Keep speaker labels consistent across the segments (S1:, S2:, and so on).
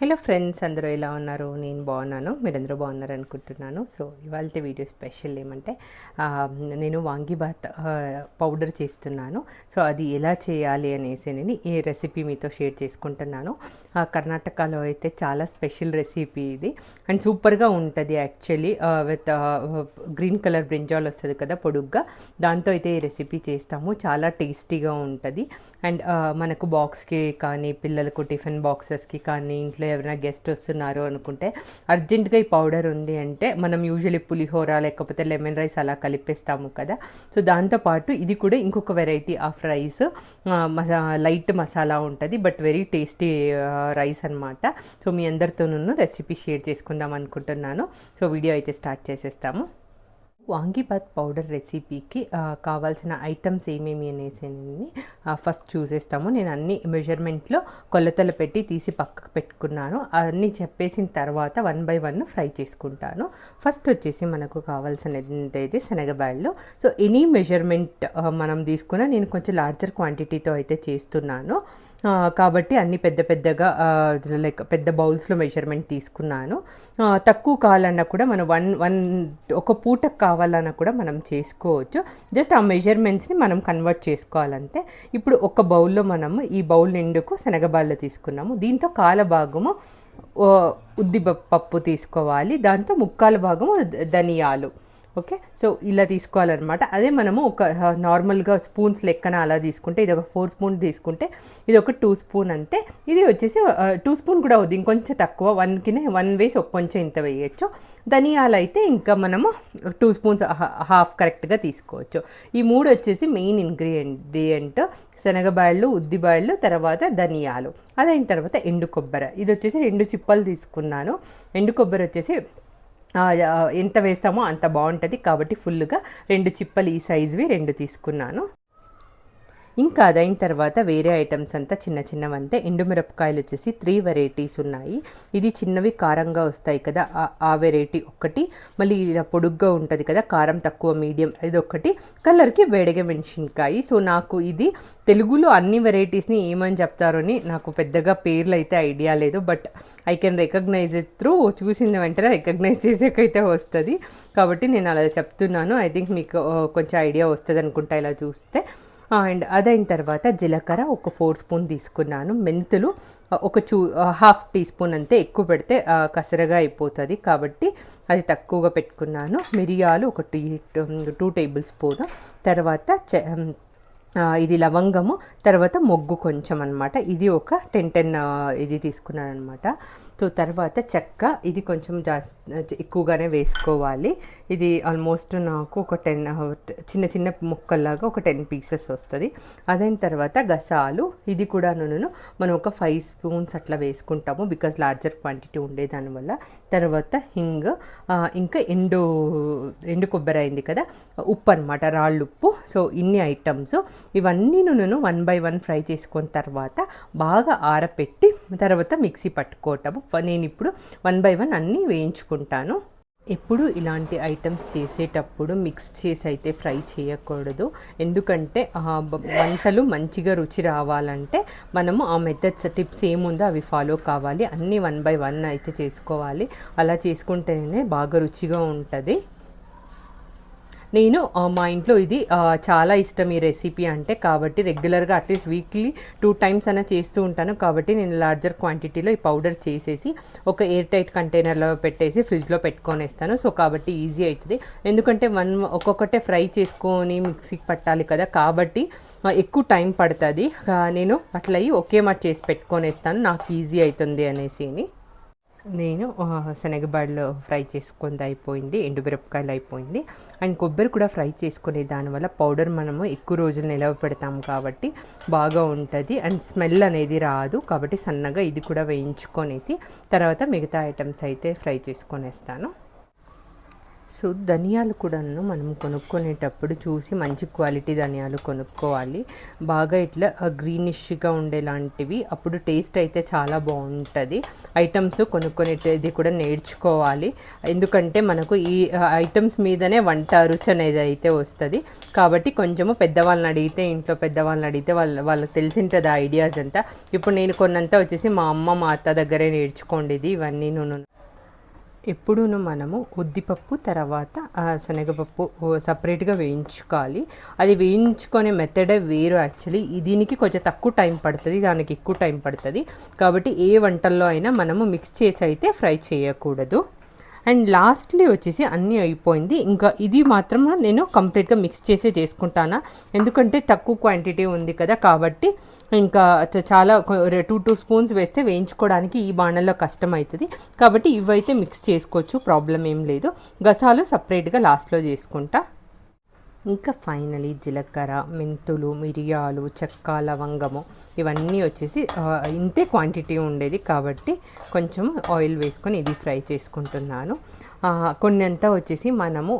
S1: Hello friends అందరూ ఎలా ఉన్నారు? నేను బాగున్నాను మీరందరూ బాగున్నారు అనుకుంటున్నాను సో ఇవాళ వీడియో స్పెషల్ ఏమంటే నేను వాంగిబాత్ పౌడర్ చేస్తున్నాను. సో అది ఎలా చేయాలి అనేసి నేను ఈ రెసిపీ మీతో షేర్ చేసుకుంటున్నాను. కర్ణాటకలో అయితే చాలా స్పెషల్ రెసిపీ ఇది. అండ్ సూపర్గా ఉంటుంది actually with green colour brinjal వస్తుంది కదా పొడుగ్గా. దాంతో అయితే ఈ రెసిపీ చేస్తాము. చాలా టేస్టీగా ఉంటుంది. అండ్ మనకు బాక్స్కి కానీ పిల్లలకు టిఫిన్ బాక్సెస్కి కానీ ఇంట్లో ఎవరైనా గెస్ట్ వస్తున్నారు అనుకుంటే అర్జెంటుగా ఈ పౌడర్ ఉంది అంటే మనం యూజువల్లీ పులిహోర లేకపోతే లెమన్ రైస్ అలా కలిపేస్తాము కదా. సో దాంతోపాటు ఇది కూడా ఇంకొక వెరైటీ ఆఫ్ రైస్ మసా లైట్ మసాలా ఉంటుంది బట్ వెరీ టేస్టీ రైస్ అనమాట సో మీ అందరితోనూ రెసిపీ షేర్ చేసుకుందాం అనుకుంటున్నాను. సో వీడియో అయితే స్టార్ట్ చేసేస్తాము. వాంగిబాత్ పౌడర్ రెసిపీకి కావాల్సిన ఐటమ్స్ ఏమేమి అనేసి ఫస్ట్ చూసేస్తాము. నేను అన్ని మెజర్మెంట్లో కొలతలు పెట్టి తీసి పక్కకు పెట్టుకున్నాను. అన్నీ చెప్పేసిన తర్వాత వన్ బై వన్ ఫ్రై చేసుకుంటాను. ఫస్ట్ వచ్చేసి మనకు కావాల్సినది అయితే శనగబ్యాళ్ళు సో ఎనీ మెజర్మెంట్ మనం తీసుకున్న నేను కొంచెం లార్జర్ క్వాంటిటీతో అయితే చేస్తున్నాను. కాబట్టి అన్ని పెద్ద పెద్దగా లైక్ పెద్ద బౌల్స్లో మెజర్మెంట్ తీసుకున్నాను. తక్కువ కావాలన్నా కూడా మనం వన్ వన్ ఒక పూట కావాలన్నా కూడా మనం చేసుకోవచ్చు. జస్ట్ ఆ మెజర్మెంట్స్ని మనం కన్వర్ట్ చేసుకోవాలంటే ఇప్పుడు ఒక బౌల్లో మనము ఈ బౌల్ నిండుకు శనగబాళ్ళు తీసుకున్నాము. దీంతో కాల భాగము ఉద్దిపప్పు ఉద్ది పప్పు తీసుకోవాలి. దాంతో ముక్కాల భాగము ధనియాలు. ఓకే? సో ఇలా తీసుకోవాలన్నమాట. అదే మనము ఒక నార్మల్గా స్పూన్స్ లెక్కన అలా తీసుకుంటే ఇది ఒక ఫోర్ స్పూన్ తీసుకుంటే ఇది ఒక టూ స్పూన్ అంతే. ఇది వచ్చేసి టూ స్పూన్ కూడా అవుద్ది ఇంకొంచెం తక్కువ. వన్కినే వన్ వేసి ఒక కొంచెం ఇంత వేయచ్చు. ధనియాలు అయితే ఇంకా మనము టూ స్పూన్స్ హాఫ్ కరెక్ట్గా తీసుకోవచ్చు. ఈ మూడు వచ్చేసి మెయిన్ ఇంగ్రీడియంట్. శనగబాళ్ళు ఉద్దిబాళ్ళు తర్వాత ధనియాలు. అదైన తర్వాత ఎండు కొబ్బరి. ఇది వచ్చేసి రెండు చిప్పలు తీసుకున్నాను. ఎండు కొబ్బరి వచ్చేసి ఎంత వేస్తామో అంత బాగుంటుంది. కాబట్టి ఫుల్గా రెండు చిప్పలు ఈ సైజువి రెండు తీసుకున్నాను. ఇంకా అదైన తర్వాత వేరే ఐటమ్స్ అంతా చిన్న చిన్నవంతే ఎండుమిరపకాయలు వచ్చేసి త్రీ వెరైటీస్ ఉన్నాయి. ఇది చిన్నవి కారంగా వస్తాయి కదా ఆ- వెరైటీ ఒకటి మళ్ళీ ఇలా పొడుగ్గా ఉంటుంది కదా కారం తక్కువ మీడియం ఇది ఒకటి కలర్కి వేడిగా మెణిసినకాయి సో నాకు ఇది తెలుగులో అన్ని వెరైటీస్ని ఏమని చెప్తారో అని నాకు పెద్దగా పేర్లు అయితే ఐడియా లేదు. But I can recognise it through చూసిన వెంటనే రికగ్నైజ్ చేసేకైతే వస్తుంది. కాబట్టి నేను అలా చెప్తున్నాను. ఐ థింక్ మీకు కొంచెం ఐడియా వస్తుంది అనుకుంటా ఇలా చూస్తే. అండ్ అదైన తర్వాత జీలకర్ర ఒక ఫోర్ స్పూన్ తీసుకున్నాను. మెంతులు ఒక చూ హాఫ్ టీ స్పూన్ అంతే ఎక్కువ పెడితే కసరగా అయిపోతుంది. కాబట్టి అది తక్కువగా పెట్టుకున్నాను. మిరియాలు ఒక టీ టూ టేబుల్ స్పూన్. తర్వాత చ ఇది లవంగము. తర్వాత మొగ్గు కొంచెం అనమాట ఇది ఒక టెన్ టెన్ ఇది తీసుకున్నాను అనమాట సో తర్వాత చెక్క ఇది కొంచెం జాస్తి ఎక్కువగానే వేసుకోవాలి. ఇది ఆల్మోస్ట్ నాకు ఒక టెన్ చిన్న చిన్న ముక్కల్లాగా ఒక టెన్ పీసెస్ వస్తుంది. అదైన తర్వాత గసాలు ఇది కూడా నూనెను మనం ఒక ఫైవ్ స్పూన్స్ అట్లా వేసుకుంటాము బికాజ్ లార్జర్ క్వాంటిటీ ఉండే దానివల్ల తర్వాత హింగ్ ఇంకా ఎండు ఎండు కొబ్బరి అయింది కదా ఉప్పు అనమాట రాళ్ళు ఉప్పు. సో ఇన్ని ఐటమ్స్. ఇవన్నీ నూనెను వన్ బై వన్ ఫ్రై చేసుకున్న తర్వాత బాగా ఆరపెట్టి తర్వాత మిక్సీ పట్టుకోవటము. నేను ఇప్పుడు వన్ బై వన్ అన్నీ వేయించుకుంటాను. ఎప్పుడు ఇలాంటి ఐటమ్స్ చేసేటప్పుడు మిక్స్ చేసి అయితే ఫ్రై చేయకూడదు. ఎందుకంటే ఆ వంటలు మంచిగా రుచి రావాలంటే మనము ఆ మెథడ్స్ టిప్స్ ఏముందో అవి ఫాలో కావాలి. అన్నీ వన్ బై వన్ అయితే చేసుకోవాలి. అలా చేసుకుంటేనే బాగా రుచిగా ఉంటుంది. నేను మా ఇంట్లో ఇది చాలా ఇష్టం ఈ రెసిపీ అంటే. కాబట్టి రెగ్యులర్గా అట్లీస్ట్ వీక్లీ టూ టైమ్స్ అయినా చేస్తూ ఉంటాను. కాబట్టి నేను లార్జర్ క్వాంటిటీలో ఈ పౌడర్ చేసేసి ఒక ఎయిర్ టైట్ కంటైనర్లో పెట్టేసి ఫ్రిడ్జ్లో పెట్టుకొనేస్తాను. సో కాబట్టి ఈజీ అవుతుంది ఎందుకంటే వన్ ఒక్కొక్కటే ఫ్రై చేసుకొని మిక్సీకి పట్టాలి కదా. కాబట్టి ఎక్కువ టైం పడుతుంది. నేను అట్లా ఒకే మాట చేసి పెట్టుకొనేస్తాను. నాకు ఈజీ అవుతుంది అనేసి నేను ఆ, శనగబాడలో ఫ్రై చేసుకుంది అయిపోయింది ఎండుమిరపకాయలు అయిపోయింది. అండ్ కొబ్బరి కూడా ఫ్రై చేసుకునే దానివల్ల పౌడర్ మనము ఎక్కువ రోజులు నిలవ పెడతాం కాబట్టి బాగా ఉంటుంది. అండ్ స్మెల్ అనేది రాదు కాబట్టి సన్నగా ఇది కూడా వేయించుకొనేసి తర్వాత మిగతా ఐటమ్స్ అయితే ఫ్రై చేసుకొనేస్తాను. సో ధనియాలు కూడాను మనం కొనుక్కునేటప్పుడు చూసి మంచి క్వాలిటీ ధనియాలు కొనుక్కోవాలి. బాగా ఇట్లా గ్రీనిష్గా ఉండేలాంటివి. అప్పుడు టేస్ట్ అయితే చాలా బాగుంటుంది. ఐటమ్స్ కొనుక్కునేది కూడా నేర్చుకోవాలి. ఎందుకంటే మనకు ఈ ఐటమ్స్ మీదనే వంట రుచి అనేది అయితే వస్తుంది. కాబట్టి కొంచెము పెద్దవాళ్ళని అడిగితే ఇంట్లో పెద్దవాళ్ళని అడిగితే వాళ్ళ వాళ్ళకి తెలిసింటుంది ఐడియాస్ అంతా. ఇప్పుడు నేను కొన్నంతా వచ్చేసి మా అమ్మ మా అత్త దగ్గరే నేర్చుకోండి ఇవన్నీ. నేను ఎప్పుడూను మనము ఉద్దిపప్పు తర్వాత శనగపప్పు సపరేట్గా వేయించుకోవాలి. అది వేయించుకునే మెథడే వేరు యాక్చువల్లీ. దీనికి కొంచెం తక్కువ టైం పడుతుంది దానికి ఎక్కువ టైం పడుతుంది. కాబట్టి ఏ వంటల్లో అయినా మనము మిక్స్ చేసి అయితే ఫ్రై చేయకూడదు. అండ్ లాస్ట్లీ వచ్చేసి అన్నీ అయిపోయింది. ఇంకా ఇది మాత్రం నేను కంప్లీట్గా మిక్స్ చేసే చేసుకుంటాను. ఎందుకంటే తక్కువ క్వాంటిటీ ఉంది కదా కాబట్టి ఇంకా చాలా టూ టూ స్పూన్స్ వేస్తే వేయించుకోవడానికి ఈ బాణల్లో కష్టం అవుతుంది కాబట్టి ఇవైతే మిక్స్ చేసుకోవచ్చు ప్రాబ్లం ఏం లేదు. గసాలు సపరేట్గా లాస్ట్లో చేసుకుంటా. ఇంకా ఫైనలీ జీలకర్ర మెంతులు మిరియాలు చెక్క లవంగము ఇవన్నీ వచ్చేసి ఇంతే క్వాంటిటీ ఉండేది కాబట్టి కొంచెం ఆయిల్ వేసుకొని ఇది ఫ్రై చేసుకుంటున్నాను. కొన్ని అంతా వచ్చేసి మనము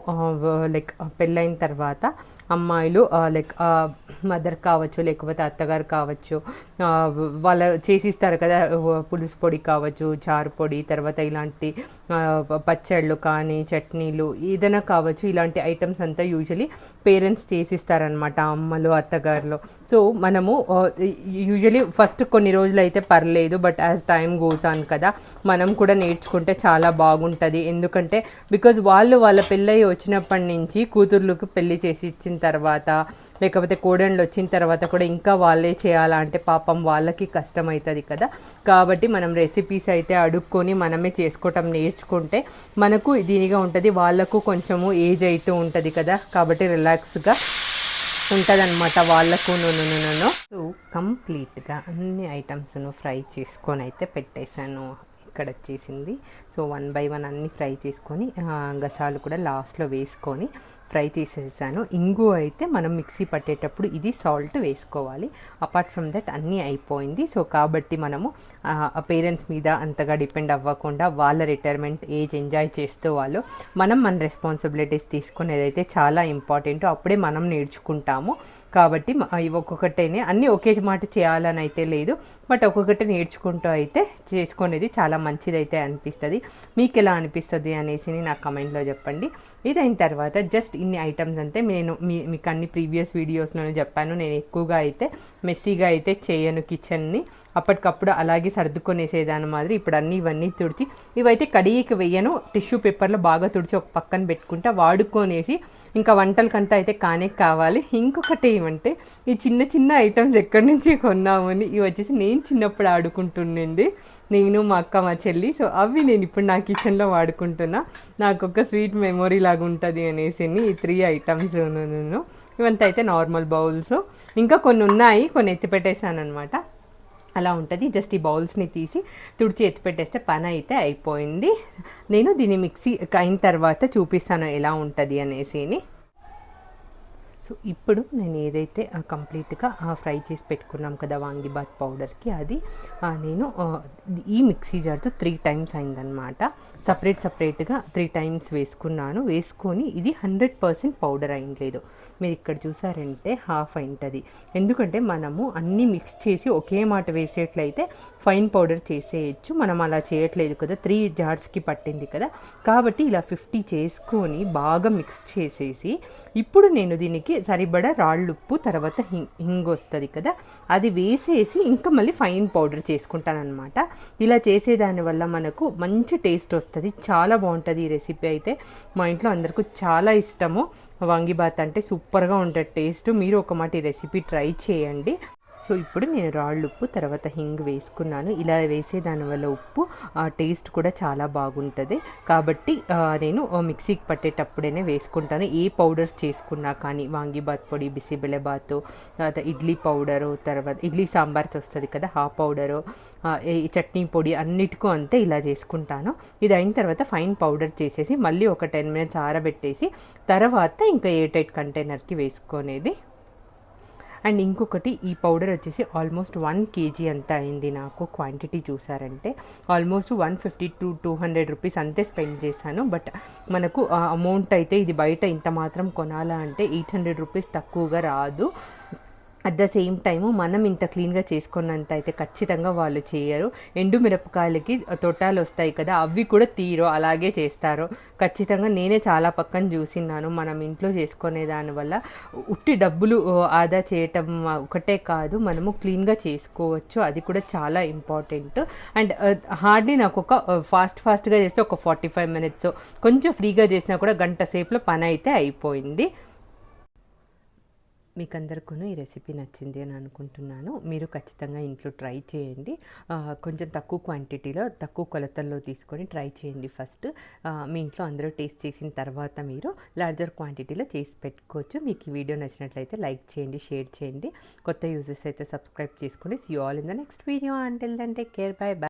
S1: లైక్ పెళ్ళైన తర్వాత అమ్మాయిలు లైక్ మదర్ కావచ్చు లేకపోతే అత్తగారు కావచ్చు వాళ్ళ చేసిస్తారు కదా పులుసు పొడి కావచ్చు చారు పొడి తర్వాత ఇలాంటి పచ్చళ్ళు కానీ చట్నీలు ఏదైనా కావచ్చు ఇలాంటి ఐటమ్స్ అంతా యూజువలీ పేరెంట్స్ చేసిస్తారనమాట అమ్మలు అత్తగారులు. సో మనము యూజువలీ ఫస్ట్ కొన్ని రోజులు అయితే పర్లేదు but as time goes on కదా మనం కూడా నేర్చుకుంటే చాలా బాగుంటుంది. ఎందుకంటే బికాజ్ వాళ్ళు వాళ్ళ పెళ్ళయి వచ్చినప్పటి నుంచి కూతుర్లకు పెళ్ళి చేసి ఇచ్చిన తర్వాత లేకపోతే కోడళ్ళు వచ్చిన తర్వాత కూడా ఇంకా వాళ్ళే చేయాలా అంటే పాపం వాళ్ళకి కష్టం అవుతుంది కదా. కాబట్టి మనం రెసిపీస్ అయితే అడుక్కొని మనమే చేసుకోవటం నేర్చుకుంటే మనకు దీనిగా ఉంటుంది వాళ్ళకు కొంచెము ఏజ్ అవుతూ ఉంటుంది కదా. కాబట్టి రిలాక్స్గా ఉంటుందన్నమాట వాళ్ళకు సో కంప్లీట్గా అన్ని ఐటమ్స్ను ఫ్రై చేసుకొని అయితే పెట్టేశాను. ఇక్కడ వచ్చేసింది. సో వన్ బై వన్ అన్ని ఫ్రై చేసుకొని గసాలు కూడా లాస్ట్లో వేసుకొని ఫ్రై చేసేసాను. ఇంగు అయితే మనం మిక్సీ పట్టేటప్పుడు ఇది సాల్ట్ వేసుకోవాలి. అపార్ట్ ఫ్రమ్ దట్ అన్నీ అయిపోయింది. సో కాబట్టి మనము పేరెంట్స్ మీద అంతగా డిపెండ్ అవ్వకుండా వాళ్ళ రిటైర్మెంట్ ఏజ్ ఎంజాయ్ చేస్తూ వాళ్ళు మనం మన రెస్పాన్సిబిలిటీస్ తీసుకునేదైతే చాలా ఇంపార్టెంట్ అప్పుడే మనం నేర్చుకుంటాము. కాబట్టి ఇవి ఒక్కొక్కటేనే అన్నీ ఒకే మాట చేయాలని అయితే లేదు. బట్ ఒక్కొక్కటి నేర్చుకుంటూ అయితే చేసుకునేది చాలా మంచిదైతే అనిపిస్తుంది. మీకు ఎలా అనిపిస్తుంది అనేసి నా కమెంట్లో చెప్పండి. ఇదైన తర్వాత జస్ట్ ఇన్ని ఐటమ్స్ అంటే నేను మీ మీకు అన్ని ప్రీవియస్ వీడియోస్లోనే చెప్పాను. నేను ఎక్కువగా అయితే మెస్సీగా అయితే చేయను కిచెన్ని అప్పటికప్పుడు అలాగే సర్దుకొనేసేదాని మాదిరి ఇప్పుడు అన్నీ ఇవన్నీ తుడిచి ఇవైతే కడిగికి వేయను. టిష్యూ పేపర్లో బాగా తుడిచి ఒక పక్కన పెట్టుకుంటా వాడుకొనేసి ఇంకా వంటలకంతా అయితే కానే కావాలి. ఇంకొకటి ఏమంటే ఈ చిన్న చిన్న ఐటమ్స్ ఎక్కడి నుంచి కొన్నామని ఇవి వచ్చేసి నేను చిన్నప్పుడు ఆడుకుంటుండండి. నేను మా అక్క మా చెల్లి. సో అవి నేను ఇప్పుడు నా కిచెన్లో వాడుకుంటున్నా. నాకు ఒక స్వీట్ మెమొరీ లాగా ఉంటుంది అనేసి ఈ త్రీ ఐటమ్స్ నేను ఇవంతా అయితే నార్మల్ బౌల్స్ ఇంకా కొన్ని ఉన్నాయి కొన్ని ఎత్తిపెట్టేశాను అనమాట అలా ఉంటుంది. జస్ట్ ఈ బౌల్స్ని తీసి తుడిచి ఎత్తిపెట్టేస్తే పని అయితే అయిపోయింది. నేను దీన్ని మిక్సీ అయిన తర్వాత చూపిస్తాను ఎలా ఉంటుంది అనేసిని సో ఇప్పుడు నేను ఏదైతే కంప్లీట్గా ఫ్రై చేసి పెట్టుకున్నాం కదా వాంగిబాత్ పౌడర్కి అది నేను ఈ మిక్సీ జార్తో త్రీ టైమ్స్ అయిందనమాట సపరేట్ సపరేట్గా త్రీ టైమ్స్ వేసుకున్నాను. వేసుకొని ఇది హండ్రెడ్ పర్సెంట్ పౌడర్ అయింది మీరు ఇక్కడ చూసారంటే హాఫ్ అయింటుంది. ఎందుకంటే మనము అన్నీ మిక్స్ చేసి ఒకే మాట వేసేట్లయితే ఫైన్ పౌడర్ చేసేయచ్చు. మనం అలా చేయట్లేదు కదా త్రీ జార్స్కి పట్టింది కదా. కాబట్టి ఇలా ఫిఫ్టీ చేసుకొని బాగా మిక్స్ చేసేసి ఇప్పుడు నేను దీనికి సరిపడా రాళ్ళుప్పు తర్వాత హింగ్ వస్తుంది కదా అది వేసేసి ఇంకా మళ్ళీ ఫైన్ పౌడర్ చేసుకుంటానమాట ఇలా చేసేదాని వల్ల మనకు మంచి టేస్ట్ వస్తుంది. చాలా బాగుంటుంది ఈ రెసిపీ అయితే. మా ఇంట్లో అందరికీ చాలా ఇష్టము. వాంగిబాత్ అంటే సూపర్గా ఉంటుంది టేస్ట్. మీరు ఒక మాట ఈ రెసిపీ ట్రై చేయండి. సో ఇప్పుడు నేను రాళ్ళు ఉప్పు తర్వాత హింగ్ వేసుకున్నాను. ఇలా వేసే వల్ల ఉప్పు టేస్ట్ కూడా చాలా బాగుంటుంది. కాబట్టి నేను మిక్సీకి పట్టేటప్పుడైనా వేసుకుంటాను. ఏ పౌడర్స్ చేసుకున్నా కానీ వాంగిబాత్ పొడి బిసిబెలబాత్ తర్వాత ఇడ్లీ పౌడరు తర్వాత ఇడ్లీ సాంబార్తో వస్తుంది కదా ఆ పౌడరు ఈ చట్నీ పొడి అన్నిటికీ అంతే ఇలా చేసుకుంటాను. ఇది అయిన తర్వాత ఫైన్ పౌడర్ చేసేసి మళ్ళీ ఒక టెన్ మినిట్స్ ఆరబెట్టేసి తర్వాత ఇంకా ఎయిర్ టైట్ కంటైనర్కి వేసుకునేది అండ్ ఇంకొకటి ఈ పౌడర్ వచ్చేసి ఆల్మోస్ట్ వన్ కేజీ అంత అయింది నాకు క్వాంటిటీ చూసారంటే. Almost one fifty to two hundred rupees అంతే స్పెండ్ చేశాను. బట్ మనకు అమౌంట్ అయితే ఇది బయట ఇంత మాత్రం కొనాలా అంటే ఎయిట్ హండ్రెడ్ రూపీస్ తక్కువగా రాదు. అట్ ద సేమ్ టైము మనం ఇంత క్లీన్గా చేసుకున్నంత అయితే ఖచ్చితంగా వాళ్ళు చేయరు. ఎండు మిరపకాయలకి తొట్టాలు వస్తాయి కదా అవి కూడా తీరు అలాగే చేస్తారు. ఖచ్చితంగా నేనే చాలా పక్కన చూసిన్నాను. మనం ఇంట్లో చేసుకునే దానివల్ల ఉట్టి డబ్బులు ఆదా చేయటం ఒకటే కాదు మనము క్లీన్గా చేసుకోవచ్చు. అది కూడా చాలా ఇంపార్టెంట్. అండ్ హార్డ్లీ నాకు ఒక ఫాస్ట్ ఫాస్ట్గా చేస్తే ఒక ఫార్టీ ఫైవ్ మినిట్స్ కొంచెం ఫ్రీగా చేసినా కూడా గంట సేపులో పని అయితే అయిపోయింది. మీకు అందరికీ ఈ రెసిపీ నచ్చింది అని అనుకుంటున్నాను. మీరు ఖచ్చితంగా ఇంట్లో ట్రై చేయండి. కొంచెం తక్కువ క్వాంటిటీలో తక్కువ కొలతల్లో తీసుకొని ట్రై చేయండి ఫస్ట్. మీ ఇంట్లో అందరూ టేస్ట్ చేసిన తర్వాత మీరు లార్జర్ క్వాంటిటీలో చేసి పెట్టుకోవచ్చు. మీకు ఈ వీడియో నచ్చినట్లయితే లైక్ చేయండి షేర్ చేయండి. కొత్త యూజెస్ అయితే సబ్స్క్రైబ్ చేసుకోండి. See all in the next video అంటే then take care bye bye